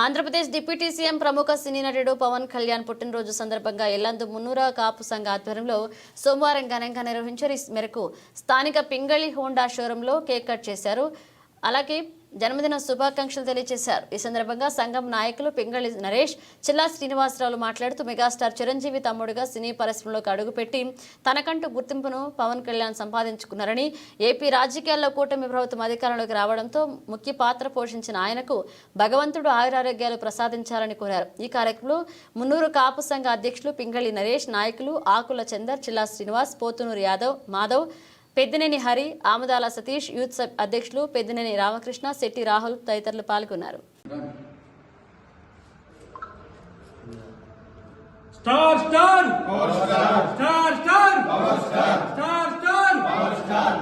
Andhra Pradesh deputy CM ప్రముఖ సినీ నటుడు పవన్ కళ్యాణ్ పుట్టినరోజు సందర్భంగా ఎల్లందు మున్నూర కాపు సంఘ ఆధ్వర్యంలో సోమవారం ఘనంగా నిర్వహించారు. ఈ మేరకు స్థానిక పింగళి హోండా షోరూంలో కేక్ కట్ చేశారు. అలాగే జన్మదిన శుభాకాంక్షలు తెలియజేశారు. ఈ సందర్భంగా సంఘం నాయకులు పింగళి నరేష్ చిల్లా శ్రీనివాసరావు మాట్లాడుతూ మెగాస్టార్ చిరంజీవి తమ్ముడుగా సినీ పరిశ్రమలోకి అడుగుపెట్టి తనకంటూ గుర్తింపును పవన్ కళ్యాణ్ సంపాదించుకున్నారని ఏపీ రాజకీయాల్లో కూటమి ప్రభుత్వం అధికారంలోకి రావడంతో ముఖ్య పాత్ర పోషించిన ఆయనకు భగవంతుడు ఆయురారోగ్యాలు ప్రసాదించాలని కోరారు. ఈ కార్యక్రమంలో మున్నూరు కాపు సంఘ అధ్యక్షులు పింగళి నరేష్ నాయకులు ఆకుల చందర్ చిల్లా శ్రీనివాస్ పోతునూరు యాదవ్ మాధవ్ పెద్దినేని హరి ఆమదాల సతీష్ యూత్ సబ్ అధ్యక్షులు పెద్దినేని రామకృష్ణ శెట్టి రాహుల్ తదితరులు పాల్గొన్నారు. Star star! Star! Star star! Star!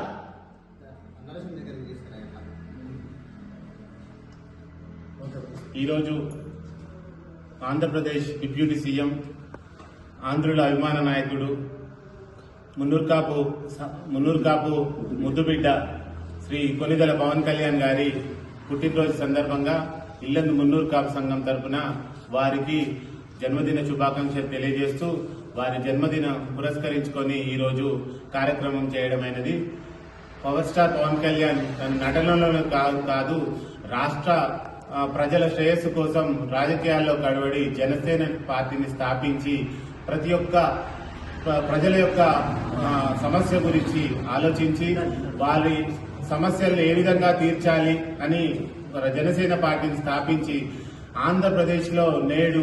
ఈరోజు ఆంధ్రప్రదేశ్ డిప్యూటీ సీఎం ఆంధ్రుల అభిమాన నాయకుడు మున్నూర్కాపు మున్నూర్కాపు ముద్దుబిడ్డ శ్రీ కొనిదల పవన్ కళ్యాణ్ గారి పుట్టినరోజు సందర్భంగా ఇల్లందు మున్నూరు కాపు సంఘం తరపున వారికి జన్మదిన శుభాకాంక్షలు తెలియజేస్తూ వారి జన్మదిన పురస్కరించుకొని ఈరోజు కార్యక్రమం చేయడమైనది. పవర్ స్టార్ పవన్ కళ్యాణ్ తన నటనలో కాదు కాదు రాష్ట్ర ప్రజల శ్రేయస్సు కోసం రాజకీయాల్లో కడబడి జనసేన పార్టీని స్థాపించి ప్రతి ఒక్క ప్రజల యొక్క సమస్య గురించి ఆలోచించి వారి సమస్యలను ఏ విధంగా తీర్చాలి అని జనసేన పార్టీని స్థాపించి ఆంధ్రప్రదేశ్లో నేడు